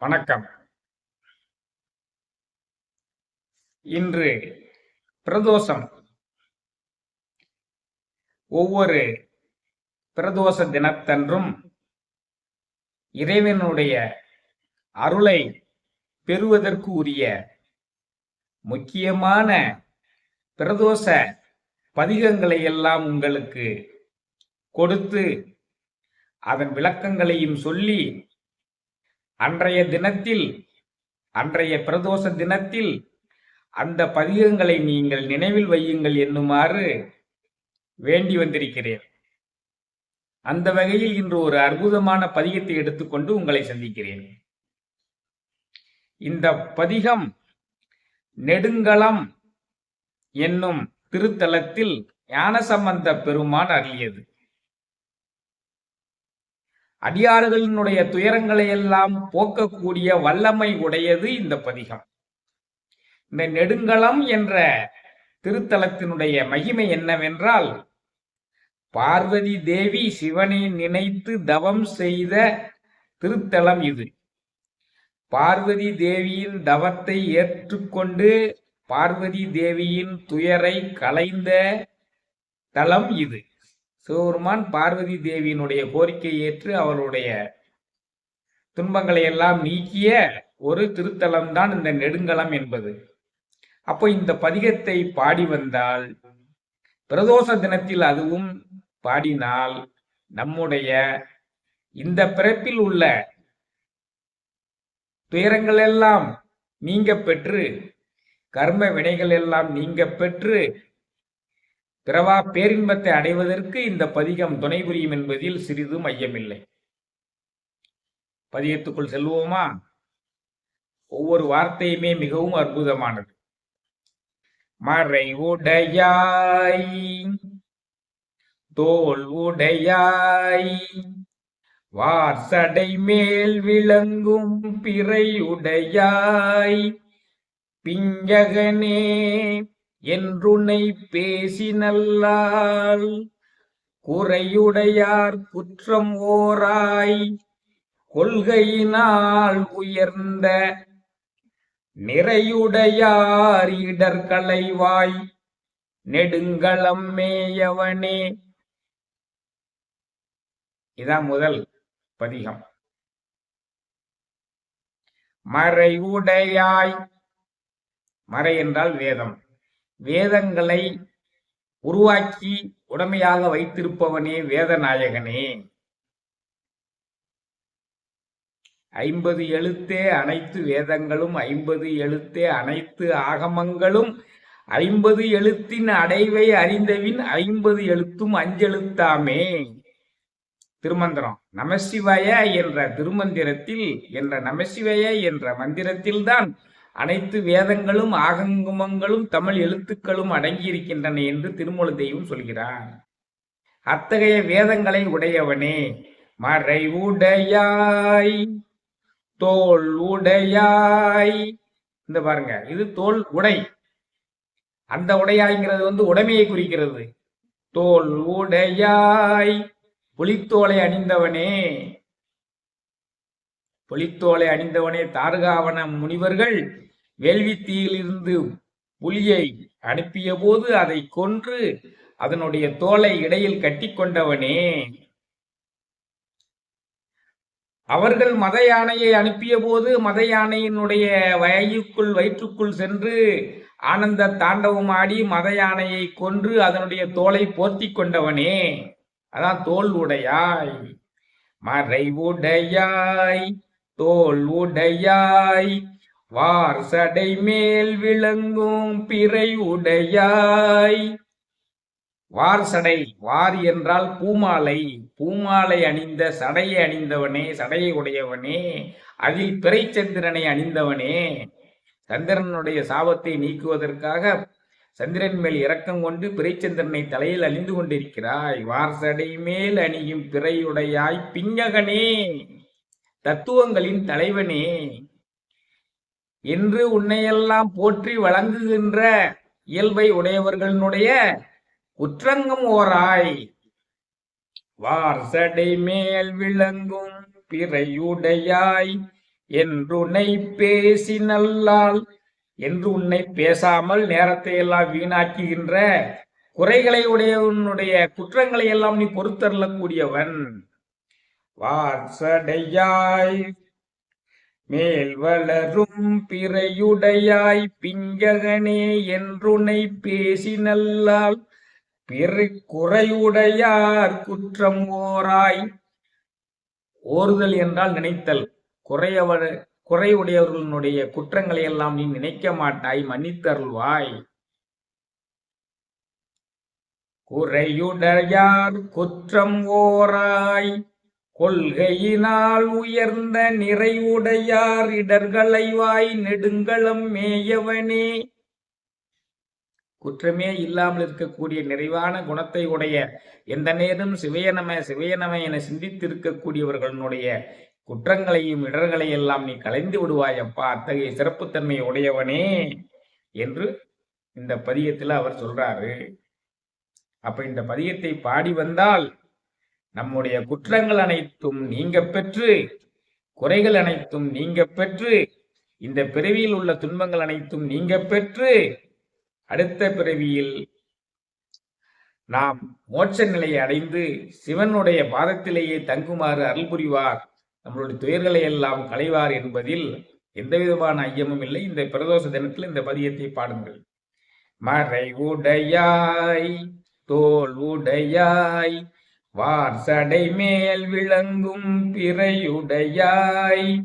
வணக்கம். இன்று பிரதோஷம். ஒவ்வொரு பிரதோஷ தினத்தன்றும் இறைவனுடைய அருளை பெறுவதற்கு உரிய முக்கியமான பிரதோஷ பதிகங்களை எல்லாம் உங்களுக்கு கொடுத்து அதன் விளக்கங்களையும் சொல்லி அன்றைய தினத்தில் அன்றைய பிரதோஷ தினத்தில் அந்த பதிகங்களை நீங்கள் நினைவில் வையுங்கள் என்னுமாறு வேண்டி வந்திருக்கிறேன். அந்த வகையில் இன்று ஒரு அற்புதமான பதிகத்தை எடுத்துக்கொண்டு உங்களை சந்திக்கிறேன். இந்த பதிகம் நெடுங்களம் என்னும் திருத்தலத்தில் ஞானசம்பந்த பெருமான் அருளியது. அடியார்களினுடைய துயரங்களை எல்லாம் போக்கக்கூடிய வல்லமை உடையது இந்த பதிகம். இந்த நெடுங்களம் என்ற திருத்தலத்தினுடைய மகிமை என்னவென்றால் பார்வதி தேவி சிவனை நினைத்து தவம் செய்த திருத்தலம் இது. பார்வதி தேவியின் தவத்தை ஏற்றுக்கொண்டு பார்வதி தேவியின் துயரை களைந்த தலம் இது. சிவபெருமான் பார்வதி தேவியினுடைய கோரிக்கை ஏற்று அவருடைய துன்பங்களை எல்லாம் நீக்கிய ஒரு திருத்தலம் தான் இந்த நெடுங்கலம் என்பது. அப்போ இந்த பதிகத்தை பாடி வந்தால் பிரதோஷ தினத்தில் அதுவும் பாடினால் நம்முடைய இந்த பிறப்பில் உள்ள துயரங்கள் எல்லாம் நீங்க பெற்று கர்ம வினைகள் எல்லாம் நீங்க பெற்று பிறவா பேரின்பத்தை அடைவதற்கு இந்த பதிகம் துணை புரியும் என்பதில் சிறிதும் ஐயமில்லை பதியத்துக்குள் செல்வோமா? ஒவ்வொரு வார்த்தையுமே மிகவும் அற்புதமானது. மறை உடையாய் தோல் உடையாய் வார்சடை மேல் விளங்கும் பிறை உடையாய் பிஞ்சகனே என்றுனை பேசினல்லால் குறையுடையார் குற்றம் ஓராய் கொள்கையினால் உயர்ந்த நிறையுடையார் இடர்களைவாய் நெடுங்களம் மேயவனே. இதான் முதல் பதிகம். மறைவுடையாய் மறை என்றால் வேதம். வேதங்களை உருவாக்கி உடமையாக வைத்திருப்பவனே வேதநாயகனே. ஐம்பது எழுத்தே அனைத்து வேதங்களும் ஐம்பது எழுத்தே அனைத்து ஆகமங்களும் ஐம்பது எழுத்தின் அடைவை அறிந்தவின் ஐம்பது எழுத்தும் அஞ்செழுத்தாமே. திருமந்திரம். நமசிவய என்ற திருமந்திரத்தில் என்ற நமசிவய என்ற மந்திரத்தில்தான் அனைத்து வேதங்களும் ஆகங்குமங்களும் தமிழ் எழுத்துக்களும் அடங்கியிருக்கின்றன என்று திருமூல தெய்வம் சொல்கிறார் அத்தகைய வேதங்களை உடையவனே மறை உடையாய் தோல் உடையாய். இந்த பாருங்க இது தோல் உடை. அந்த உடையாய்ங்கிறது வந்து உடைமையை குறிக்கிறது. தோல் உடையாய் புலித்தோலை அணிந்தவனே. புலித்தோலை அணிந்தவனே தாருகாவன முனிவர்கள் வேள்வித்தீயிலிருந்து புலியை அனுப்பிய போது அதை கொன்று அதனுடைய தோலை இடையில் கட்டிக்கொண்டவனே. அவர்கள் மத யானையை அனுப்பிய போது மத யானையினுடைய வயிற்றுக்குள் வயிற்றுக்குள் சென்று ஆனந்த தாண்டவம் ஆடி மத யானையை கொன்று அதனுடைய தோலை போர்த்தி கொண்டவனே. அதான் தோல் உடையாய் மறைவுடையாய் தோல் உடையாய் வார் சடை மேல் விளங்கும் பிறை உடையாய். வார் சடை வார் என்றால் பூமாலை. பூமாலை அணிந்த சடையை அணிந்தவனே சடையை உடையவனே. அதில் பிறை சந்திரனை அணிந்தவனே. சந்திரனுடைய சாபத்தை நீக்குவதற்காக சந்திரன் மேல் இரக்கம் கொண்டு பிறைச்சந்திரனை தலையில் அணிந்து கொண்டிருக்கிறாய். வார்சடை மேல் அணியும் பிறையுடையாய் பிஞ்சகனே தத்துவங்களின் தலைவனே. என்று உன்னையெல்லாம் போற்றி வழங்குகின்ற இயல்பை உடையவர்களுடைய குற்றங்கம் ஓராய். வார்சடை மேல் விளங்கும் பிறையுடையாய். என்று உன்னை பேசி நல்லால் என்று உன்னை பேசாமல் நேரத்தை எல்லாம் வீணாக்குகின்ற குறைகளை உடையவனுடைய குற்றங்களை எல்லாம் நீ பொறுத்தரலக்கூடியவன். வார்சடையாய் மேல் வளரும் பிறையுடையாய் பிஞ்சகனே என்றுனை பேசி நல்லால் பிறை குறையுடையார் குற்றம் ஓராய். ஓறுதல் என்றால் நினைத்தல். குறையவ குறையுடையவர்களுடைய குற்றங்களை எல்லாம் நீ நினைக்க மாட்டாய் மன்னித்தருள்வாய். குறையுடையார் குற்றம் ஓராய். கொள்கையினால் உயர்ந்த நிறைவுடையார் இடர்களை வாய் நெடுங்களம் மேயவனே. குற்றமே இல்லாமல் இருக்கக்கூடிய நிறைவான குணத்தை உடைய எந்த நேரம் சிவையனம சிவயனம என சிந்தித்திருக்கக்கூடியவர்களுடைய குற்றங்களையும் இடர்களை எல்லாம் நீ கலைந்து விடுவாய் அப்பா. அத்தகைய சிறப்புத்தன்மை உடையவனே என்று இந்த பதியத்தில் அவர் சொல்றாரு. அப்ப இந்த பதியத்தை பாடி வந்தால் நம்முடைய குற்றங்கள் அனைத்தும் நீங்க பெற்று குறைகள் அனைத்தும் நீங்க பெற்று இந்த பிறவியில் உள்ள துன்பங்கள் அனைத்தும் நீங்க பெற்று அடுத்த பிறவியில் நாம் மோட்ச நிலையை அடைந்து சிவனுடைய பாதத்திலேயே தங்குமாறு அருள் புரிவார். நம்மளுடைய துயர்களை எல்லாம் களைவார் என்பதில் எந்த விதமான ஐயமும் இல்லை. இந்த பிரதோஷ தினத்தில் இந்த பதியத்தை பாடுங்கள். மறை உடையாய் தோல் உடையாய் வார்சடை மேல் விளங்கும் பிறையுடையாய்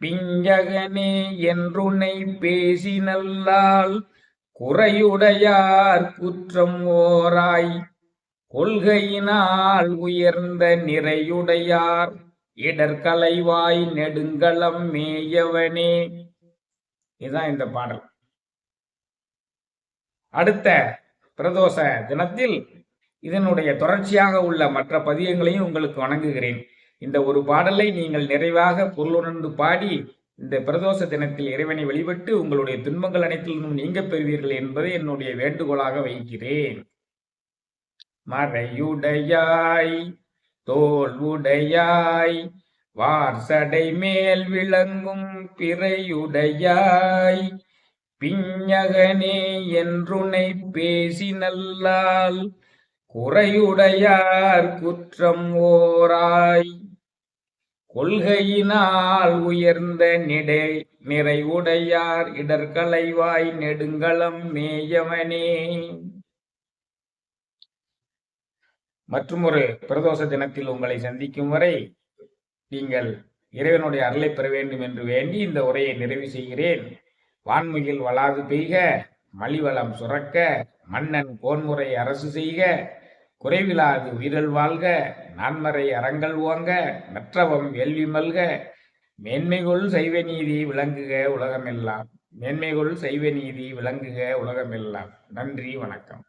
பிஞ்சகனே என்றுனை பேசி நல்லால் குறையுடையார் குற்றம் ஓராய். கொள்கையினால் உயர்ந்த நிறையுடையார் இடர்கலைவாய் நெடுங்களம் மேயவனே. இதுதான் இந்த பாடல். அடுத்த பிரதோஷ தினத்தில் இதனுடைய தொடர்ச்சியாக உள்ள மற்ற பதியங்களையும் உங்களுக்கு வணங்குகிறேன். இந்த ஒரு பாடலை நீங்கள் நிறைவாக பொருளுணர்ந்து பாடி இந்த பிரதோஷ தினத்தில் இறைவனை வழிபட்டு உங்களுடைய துன்பங்கள் அனைத்திலும் நீங்க பெறுவீர்கள் என்பதை என்னுடைய வேண்டுகோளாக வைக்கிறேன். மறையுடையாய் தோல் உடையாய் வார்சடை மேல் விளங்கும் பிறையுடையாய் பிஞகனே என்றுனை பேசி நல்லால் குறையுடையார் குற்றம் ஓராய். கொள்கையினால் உயர்ந்த நிடை நிறைவுடையார் இடர்களைவாய் நெடுங்களம் மேயவனே. மற்றும் ஒரு பிரதோஷ தினத்தில் உங்களை சந்திக்கும் வரை நீங்கள் இறைவனுடைய அருளை பெற வேண்டும் என்று வேண்டி இந்த உரையை நிறைவு செய்கிறேன். வான்மையில் வளாது பெய்க மலிவளம் சுரக்க மன்னன் கோன்முறை அரசு செய்க குறைவிலாது உயிரல் வாழ்க நான்மறை அறங்கள் ஓங்க நற்றவம் வேள்வி மல்க மேன்மைகொள் சைவ நீதி விளங்குக உலகமெல்லாம். மேன்மைகொள் சைவ நீதி விளங்குக உலகமெல்லாம். நன்றி வணக்கம்.